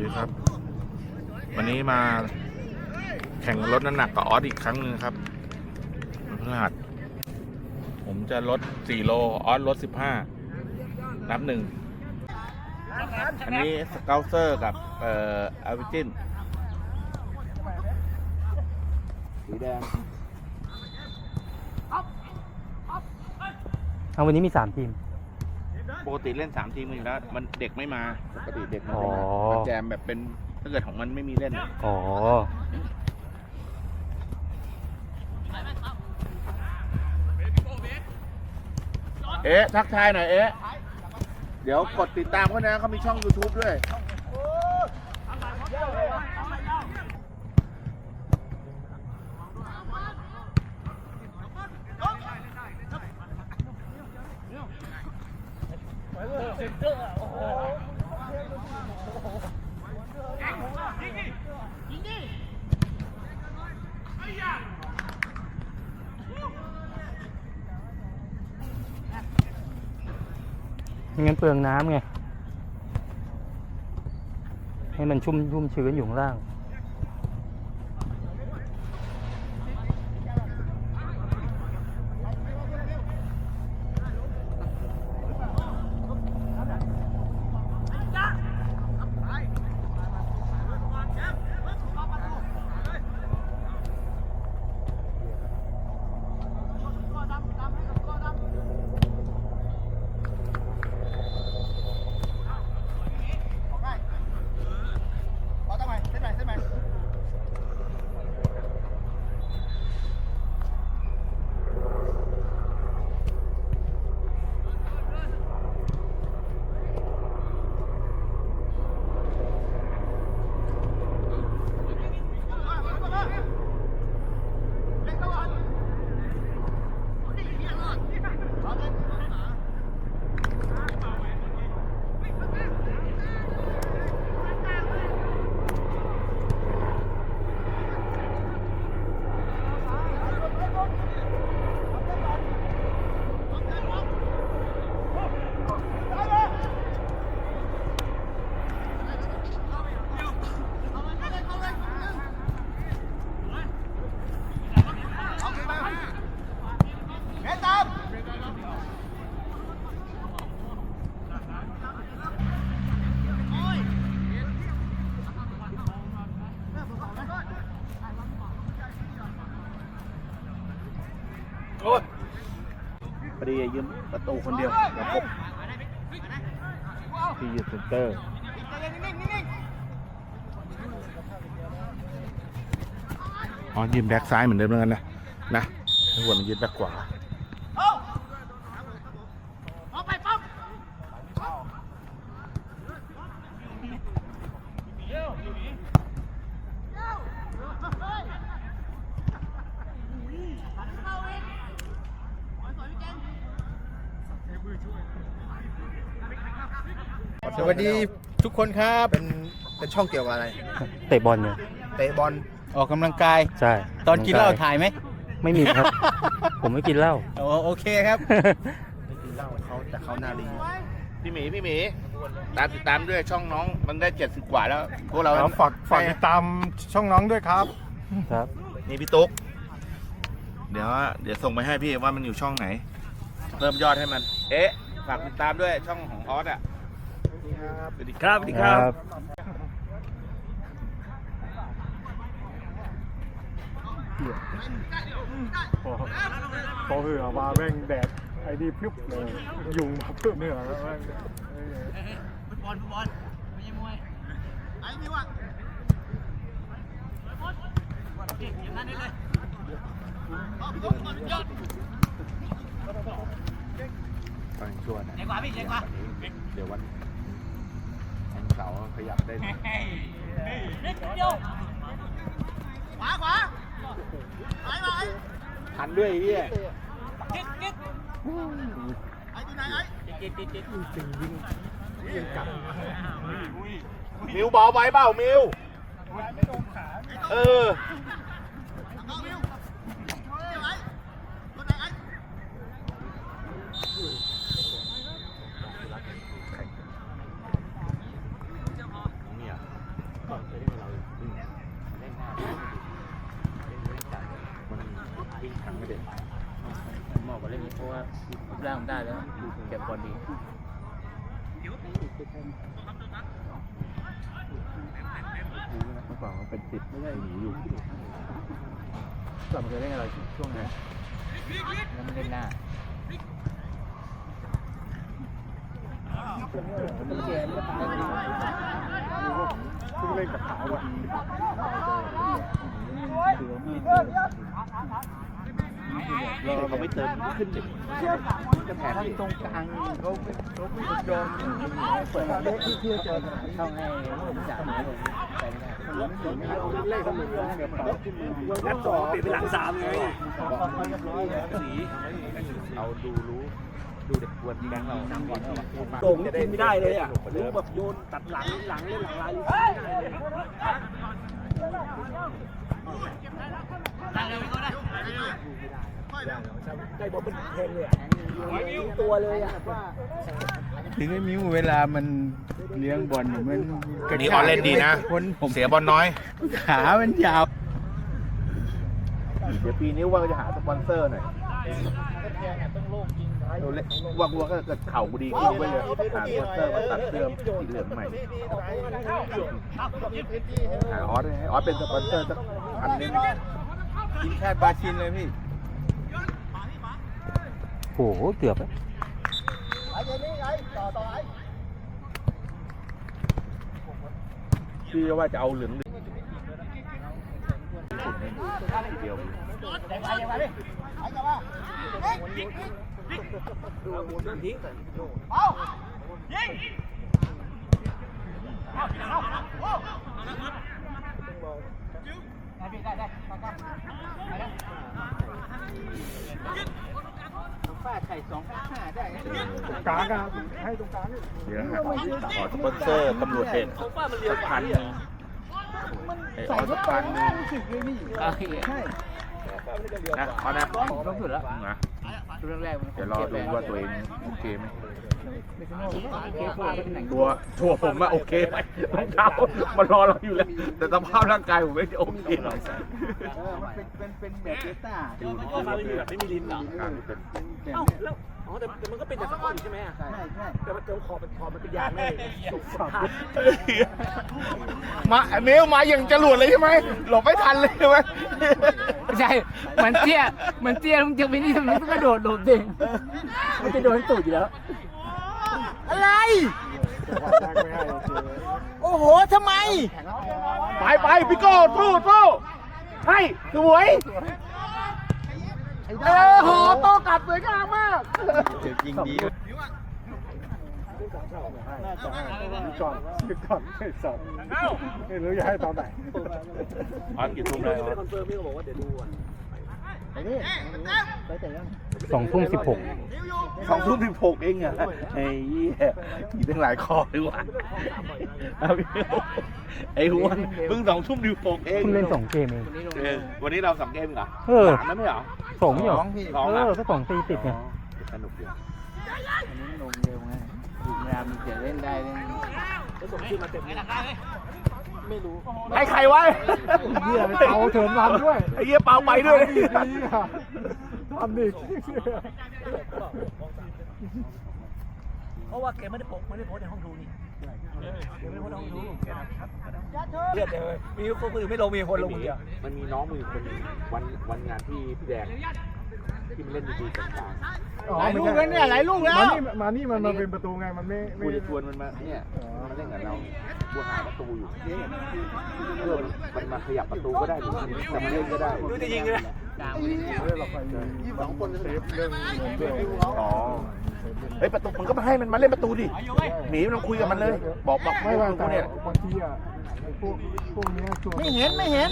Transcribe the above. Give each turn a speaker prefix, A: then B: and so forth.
A: ดีครับ วันนี้มาแข่งรถน้ำหนักกับออสอีกครั้งหนึ่งครับวันพฤหัสผมจะลด 4 โล ออสลด 15 นับหนึ่ง อันนี้สเกลเซอร์กับ เอ่ออาวิจินสีแดง
B: เอาวันนี้มีสามทีม
A: ปกติเล่น3ทีมกันอยู่แล้วมันเด็กไม่มาปกติเด็กมัน
B: อ๋อ
A: ไม่มามันแจมแบบเป็นถ้าเกิดของมันไม่มีเล่น
B: อ๋อ
A: เอ๊ะทักทายหน่อยเอ๊ะเดี๋ยวกดติดตามเขานะเขามีช่อง YouTube ด้วย
B: งั้นเปลืองน้ำไง ให้มันชุ่มชุ่มชื้นอยู่ข้างล่าง ดียืมประตูคนเดียวแล้วครบที่ยืดเซนเตอร์อ๋อยืมแบ็กซ้ายเหมือนเดิมแล้วกันนะนะทุกคนยืดแบ็กขวา
C: สวัสดีทุกคนครับ เป็นเป็นช่องเกี่ยวกับอะไร
B: เตะบอลเนี่ย
C: เตะบอล
D: ออกกำลังกาย
B: ใช่
D: ตอนกินเหล้า
B: ถ่า
D: ถ่ายไหม
B: ไม่มีครับ ผมไม่กินเหล้า
D: โอโอเคครับ
C: ไม่กินเหล้าเขาแต่เขานาลี
A: พี่หมีพี่หมีตามติดตามด้วยช่องน้องมันได้เจ็ดสิบกว่าแล้ว พวกเรา
E: ครับฝากฝากติดตามช่องน้องด้วยครับ
B: ครับ
A: นี่พี่ตุ๊กเดี๋ยวเดี๋ยวส่งไปให้พี่ว่ามันอยู่ช่องไหน เพิ่มยอดให้มัน เอ๊ะฝากติดตามด้วยช่องของออสอะ สวัสดีครับ สวัสดีครับ
E: พอพอเหือมาแม่งแดดไอ้นี่พรึบเลยยุงมาพรึบเนี่ยแล้วแม่ง
A: ตอนช่วงนะ
D: เด็กกว่าพี่เด็กกว่า
A: เดี๋ยววันวันเสาร์ ขยับได้หน่อย
D: ขวาขวา
A: ทันด้วยไอ้เฮีย
D: จิ๊ดจิ๊ดไอ้ที่ไหนไอ้จิ๊ดจิ๊ดจิ๊ด
A: มิวเบาไปเปล่ามิวเออ เห
F: มาะกับเรื่องนี้เพราะว่าร่างมันได้แล้วเก็บบอลดี
A: เมื่อก่อนมันเป็นสิบไม่ใช่หนีอยู่
F: ก่อนมันเคยเล่นอะไรช่วงไหนแล้วมันเล่นหน้า
G: เพิ่งเล่นกับขาวอะ
A: เราเราไม่เติมขึ้นดิก็แทน
F: ทั้ง
A: ที่
F: ตรงกลางเขาเขาไม่ยอมเปิดเล่นที่เที่ยวเจอช่องให้ผมจ่ายเลยไปไม่ได้
G: นัดสองปิดไปหลังสามไง
A: เราดูรู้ดูเด็กกวนแบงค์เรา
G: โด่งนี่กินไม่ได้เลยอะรู้แบบโยนตัดหลังหลังเล่นหลังลายได้ บอลเป็นเพลงเลยอะตัวเลยอะ
C: ถึงไอ้มิวเวลามันเลี้ยงบอลอยู่มันกระ
B: นี่ออนเล่นดีนะ
C: คนผม
B: เสียบอลน้อย
C: ขามันยาว
A: เดี๋ยวปีนี้ว่าจะหาสปอนเซอร์หน่อยเราเล่นว่าว่าก็เกิดเข่ากูดีขึ้นไปเลยหาสปอนเซอร์มาตัดเสื้อสีเหลืองใหม่ หาออสให้ออสเป็นสปอนเซอร์สัก พันนึง
C: กินคาดบาชินเลยพี่
F: โอ้โหเกือบ
A: คือว่าจะเอาเหลืองเหลืองเดียว
F: ฟาดไข่สองห้าได้
G: กลางอะให้ตรงกลางนี่
A: เดี๋ยวนะขอสปอนเซอร์ตำรวจเด็ดสักพันหนึ่งไอ้ออสสักพันหนึ่ง
F: ใช่
A: นะออสนะ
F: ต้องสุดแล้ว
A: นะ
F: เรื่องแรกมัน
A: เดี๋ยวรอดูว่าตัวเองโอเคไหม
F: เกมว่าเป็นไหน
A: ตัวตัวผมว่าโอเคไหมรองเท้ามารอเราอยู่แล้ว แต่สภาพร่างกายผมไม่โอเคหรอก
C: เออมันเป็นเป็นเป็นแบบเบต้า
A: ดูที่
G: มาเป็นแบบไม่มีลิ้นเหรอ
A: การเป็น
C: แบบ
G: เอ้า
C: เนี้ย
G: แล้วอ๋อแต่แต่มันก็เป็นแต่สักคนใช่ไหมอะ
C: ใช่ใช่
G: แต่มันเติมขอบเป็นขอบมันเป็นยางได้สุกสับ
A: มาเมลมาอย่างจรวดเลยใช่ไหมหลบไม่ทันเลยใช่ไหม
F: ไม่ใช่มันเตี้ยมันเตี้ยมันจะไปนี่ทำไมต้องกระโดดโดดเด้งมันจะโดนตูดอยู่แล้ว
C: อะไร
G: ไม่ให้โอเค
C: โอ้โหทำไม
A: ไปไปพี่โก้สู้สู้ให้สวยเออโหโตกลับสวยงามมาก
C: ยิงดี
G: น่าจะให้ดูก่อนดูก่อนไม่สอบไม่รู้จะให้ตอนไหน
A: ออนกี่ทุ่มเลย
G: คอนเฟิร์มพี่ก็บอกว่าเดี๋ยวดูอะ
F: สองทุ่มสิบหก
A: สองทุ่มสิบหกเองเหรอไอ้เหี้ยมีตั้งหลายคอดีกว่าเอาพี่ไอ้หัวเพิ่งสองทุ่มสิบหกเอง
F: เพิ่งเล่นสองเกมเอง
A: เออวันนี้เราสองเกมเหรอ
F: เออ
A: สามแล้วไม่เหรอ
F: สองเหรอ
C: พี่
A: สอง
F: เอ
A: เหรอ
F: อก็สองตีติดไง
A: สนุกดี
F: อันนี้ลงเร็วไงอีกเวลามันเสียเล่นได้เล่น
G: แล้วส่งชื่อมาเต็มเลยไม่รู้
A: ไอ้ใครวะ
G: เหี้ยเปาเถินวันด้วย
A: ไอ้เหี้ยเปาไปด้วย
G: ทำดิ
H: เพราะว่าแกไม่ได้โพสไม่ได้โพสในห้องดูนี่แกไม่ได้โพสในห้องดูแกเลือดเลยมีคนอื่นไม่ลงมีคนลงคนเดียว
A: มันมีน้องมือคนหนึงวันวันงานที่พี่แดงที่มันเล่นดีๆกลาง
C: หลายลูกแล้วเนี่ยหลายลูกแล้ว
G: มานี่มานี่มันมาเป็นประตูไงมันไม่
A: ๆ
G: ไม่
A: กูจะชวนมันมาเนี่ยมาเล่นกับเรากูหาประตูอยู่เพื่อมันมาขยับประตูก็ได้หรือจะมาเล่นก็ได้
H: ดูจะยิงเลย
F: กลาง
G: เรื่องเราไปยี่สองคนเซฟเรื่องเงินด้วย
A: อ๋อ เฮ้ยประตูมันก็มาให้มันมาเล่นประตูดิหนีมันต้องคุยกับมันเลย บอกบอก
G: ไม่ว่า
A: กู
G: แต่
A: เนี่ย
G: บางทีอะไอ้พวกพวกเนี้ยชวน
C: ไม่เห็นไม่เห็น